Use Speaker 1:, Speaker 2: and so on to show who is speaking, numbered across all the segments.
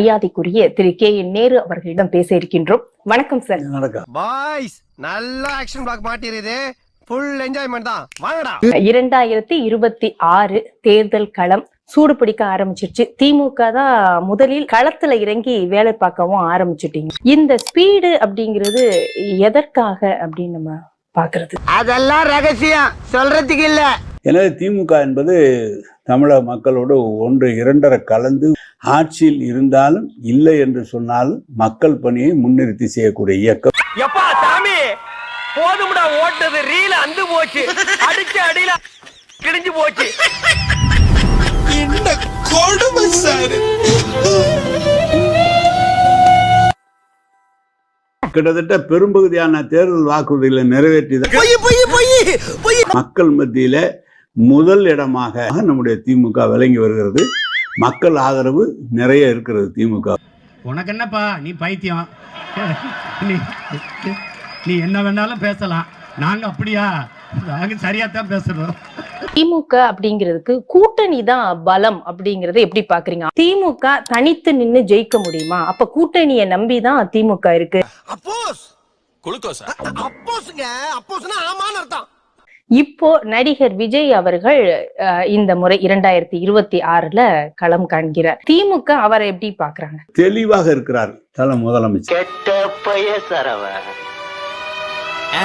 Speaker 1: மரியாதைக்குரிய திரு K N Nehru அவர்களிடம் பேச இருக்கின்றோம். வணக்கம் சார்.
Speaker 2: பாய்ஸ் நல்ல ஆக்ஷன் பிளாக் மாட்டிருது ஃபுல் என்ஜாய்மெண்ட் தான். வாங்கடா.
Speaker 1: இரண்டாயிரத்தி இருபத்தி ஆறு தேர்தல் களம் சூடு பிடிக்க ஆரம்பிச்சிருச்சு. திமுக தான் முதலில் களத்துல இறங்கி வேலை பார்க்கவும் ஆரம்பிச்சுட்டீங்க. இந்த ஸ்பீடு அப்படிங்கிறது எதற்காக அப்படின்னு நம்ம பாக்குறது
Speaker 3: அதெல்லாம் ரகசியம். சொல்றதுக்கு இல்ல.
Speaker 4: எனவே திமுக என்பது தமிழக மக்களோடு ஒன்று இரண்டரை கலந்து ஆட்சியில் இருந்தாலும் இல்லை என்று சொன்னாலும் மக்கள் பணியை முன்னிறுத்தி செய்யக்கூடிய இயக்கம்.
Speaker 5: எப்பா சாமி? போதும்டா ஓட்டது. ரீல அந்து போச்சு. அடிச்ச அடியில கிழிஞ்சு போச்சு.
Speaker 4: கிட்டத்தட்ட பெரும்பகுதியான தேர்தல் வாக்குறுதிகளை நிறைவேற்றியது மக்கள் மத்தியில முதல் இடமாக நம்முடைய திமுக விளங்கி வருகிறது. மக்கள் ஆதரவு நிறைய இருக்கிறது திமுக.
Speaker 6: உனக்கு என்னப்பா? நீ பைத்தியம். நீ நீ என்ன வேணாலும் பேசலாம். நாங்க அப்படியா? நாங்க சரியா தான் பேசுறோம்.
Speaker 1: திமுக அப்படிங்கிறதுக்கு கூட்டணி தான் பலம் அப்படிங்கறத எப்படி பாக்குறீங்க? திமுக தனித்து நின்னு ஜெயிக்க முடியுமா? அப்ப கூட்டணியை நம்பி தான் திமுக இருக்கு.
Speaker 2: அப்போஸ்! குளுக்கோஸ்? அப்போஸ்ங்க. அப்போஸ்னா ஆமான்னு அர்த்தம்.
Speaker 1: இப்போ நடிகர் விஜய் அவர்கள் இந்த முறை இரண்டாயிரத்தி இருபத்தி ஆறுல களம் காண்கிறார். திமுக அவரை எப்படி பாக்குறாங்க
Speaker 4: தெளிவாக இருக்கிறார். தல முதலமைச்சர்.
Speaker 3: கெட்ட பைய சரவ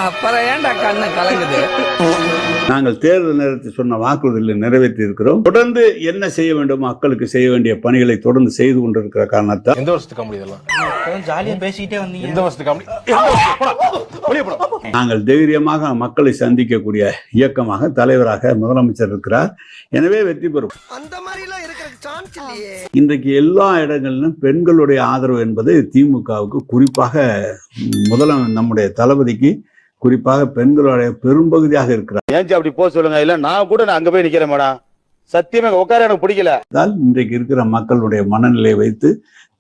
Speaker 5: அப்புறம் ஏன்டா கண்ணு கலங்குது?
Speaker 4: நாங்கள் தேர்தல் நேரத்தில் சொன்ன வாக்குறுதிகளை நிறைவேற்றி இருக்கிறோம் தொடர்ந்து என்ன செய்ய வேண்டும் மக்களுக்கு செய்ய வேண்டிய பணிகளை தொடர்ந்து செய்து கொண்டிருக்கிற காரணத்தால்
Speaker 7: எந்த வருஷத்துக்கு கம்பெனி இதெல்லாம்?
Speaker 3: ஜாலியா பேசிக்கிட்டே வந்தீங்க.
Speaker 7: எந்த வருஷத்துக்கு
Speaker 4: நாங்கள் தைரியமாக மக்களை சந்திக்கக்கூடிய இயக்கமாக தலைவராக முதலமைச்சர் இருக்கிறார். எனவே வெற்றி பெறும்.
Speaker 2: அந்த மாதிரி எல்லாம் இருக்கிற சான்ஸ் இல்லையே.
Speaker 4: இன்றைக்கு எல்லா இடங்களிலும் பெண்களுடைய ஆதரவு என்பது திமுகவுக்கு குறிப்பாக முதல நம்முடைய தளபதிக்கு குறிப்பாக பெண்களுடைய பெரும்பகுதியாக இருக்கிறார்.
Speaker 8: ஏன்ச்சி அப்படி போக சொல்லுங்க? இல்ல நான் கூட நான் அங்க போய் நிக்கிறேன் மேடம் சத்தியமா உட்கார எனக்கு பிடிக்கல.
Speaker 4: இன்றைக்கு இருக்கிற மக்களுடைய மனநிலையை வைத்து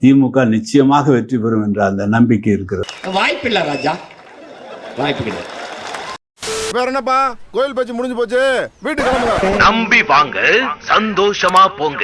Speaker 4: திமுக நிச்சயமாக வெற்றி பெறும் என்ற அந்த நம்பிக்கை இருக்கிறது.
Speaker 6: வாய்ப்பு இல்ல ராஜா. வாய்ப்பு கிடையாது.
Speaker 7: வேற என்னப்பா? கோயில் பேச்சு முடிஞ்சு போச்சு. வீட்டுக்கு
Speaker 5: நம்பி வாங்க சந்தோஷமா போங்க.